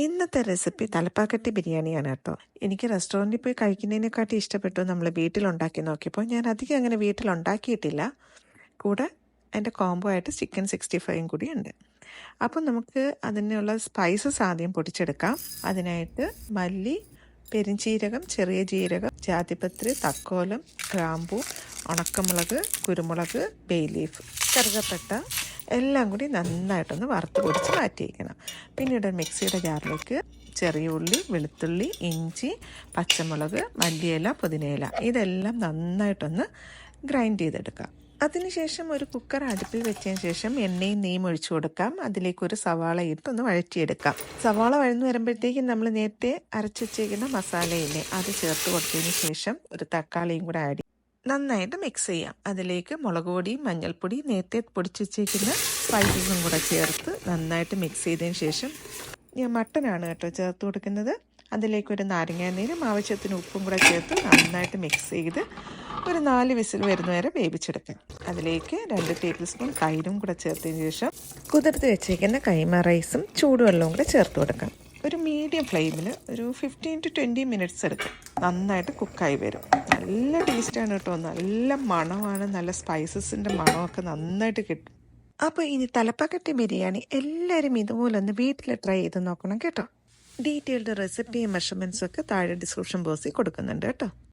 ഇന്നത്തെ റെസിപ്പി തലപ്പാക്കട്ടി ബിരിയാണിയാണ് കേട്ടോ. എനിക്ക് റെസ്റ്റോറന്റിൽ പോയി കഴിക്കുന്നതിനെക്കാട്ടി ഇഷ്ടപ്പെട്ടു നമ്മൾ വീട്ടിൽ ഉണ്ടാക്കി നോക്കിയപ്പോൾ. ഞാൻ അധികം അങ്ങനെ വീട്ടിൽ ഉണ്ടാക്കിയിട്ടില്ല കൂടെ അതിന്റെ കോംബോ ആയിട്ട് ചിക്കൻ സിക്സ്റ്റി ഫൈവും കൂടി ഉണ്ട്. അപ്പോൾ നമുക്ക് അതിനുള്ള സ്പൈസസ് ആദ്യം പൊടിച്ചെടുക്കാം. അതിനായിട്ട് മല്ലി പെരിഞ്ചീരകം ചെറിയ ജീരകം ജാതിപത്രി തക്കോലം ഗ്രാമ്പൂ ഉണക്കമുളക് കുരുമുളക് ബേ ലീഫ് കറുകപ്പട്ട എല്ലാം കൂടി നന്നായിട്ടൊന്ന് വറുത്ത് പൊടിച്ച് മാറ്റിയിരിക്കണം പിന്നീട് മിക്സിയുടെ ജാറിലേക്ക് ചെറിയ ഉള്ളി വെളുത്തുള്ളി ഇഞ്ചി പച്ചമുളക് മല്ലിയില പുതിനയില ഇതെല്ലാം നന്നായിട്ടൊന്ന് ഗ്രൈൻഡ് ചെയ്തെടുക്കാം അതിനുശേഷം ഒരു കുക്കർ അടുപ്പിൽ വെച്ചതിന് ശേഷം എണ്ണയും നെയ്യും ഒഴിച്ചു കൊടുക്കാം. അതിലേക്ക് ഒരു സവാള ഇട്ടൊന്ന് വഴറ്റിയെടുക്കാം. സവാള വഴന്നു വരുമ്പോഴത്തേക്കും നമ്മൾ നേരത്തെ അരച്ചു വെച്ചേക്കുന്ന മസാലയില്ലേ അത് ചേർത്ത് കൊടുത്തതിന് ശേഷം ഒരു തക്കാളിയും കൂടെ ആഡ് നന്നായിട്ട് മിക്സ് ചെയ്യാം. അതിലേക്ക് മുളക് പൊടിയും മഞ്ഞൾപ്പൊടി നേരത്തെ പൊടിച്ച് വെച്ചേക്കുന്ന സ്പൈസസും കൂടെ ചേർത്ത് നന്നായിട്ട് മിക്സ് ചെയ്തതിന് ശേഷം ഞാൻ മട്ടനാണ് കേട്ടോ ചേർത്ത് കൊടുക്കുന്നത്. അതിലേക്ക് ഒരു നാരങ്ങാനീരും ആവശ്യത്തിന് ഉപ്പും കൂടെ ചേർത്ത് നന്നായിട്ട് മിക്സ് ചെയ്ത് ഒരു നാല് വിസിൽ വരുന്ന വരെ വേവിച്ചെടുക്കാം. അതിലേക്ക് രണ്ട് ടേബിൾ സ്പൂൺ തൈരും കൂടെ ചേർത്തതിന് ശേഷം കുതിർത്ത് വെച്ചേക്കുന്ന കൈമ റൈസും ചൂടുവെള്ളവും കൂടെ ചേർത്ത് കൊടുക്കാം. ഒരു മീഡിയം ഫ്ലെയിമിൽ ഒരു ഫിഫ്റ്റീൻ ടു ട്വന്റി മിനിറ്റ്സ് എടുക്കും. നന്നായിട്ട് കുക്കായി വരും. നല്ല ടേസ്റ്റാണ് കേട്ടോ. നല്ല മണമാണ്. നല്ല സ്പൈസസിന്റെ മണമൊക്കെ നന്നായിട്ട് കിട്ടും. അപ്പോൾ ഇനി തലപ്പക്കട്ടി ബിരിയാണി എല്ലാവരും ഇതുപോലെ ഒന്ന് വീട്ടിൽ ട്രൈ ചെയ്ത് നോക്കണം കേട്ടോ. ഡീറ്റെയിൽഡ് റെസിപ്പിയും മെഷർമെന്റ്സും ഒക്കെ താഴെ ഡിസ്ക്രിപ്ഷൻ ബോക്സിൽ കൊടുക്കുന്നുണ്ട് കേട്ടോ.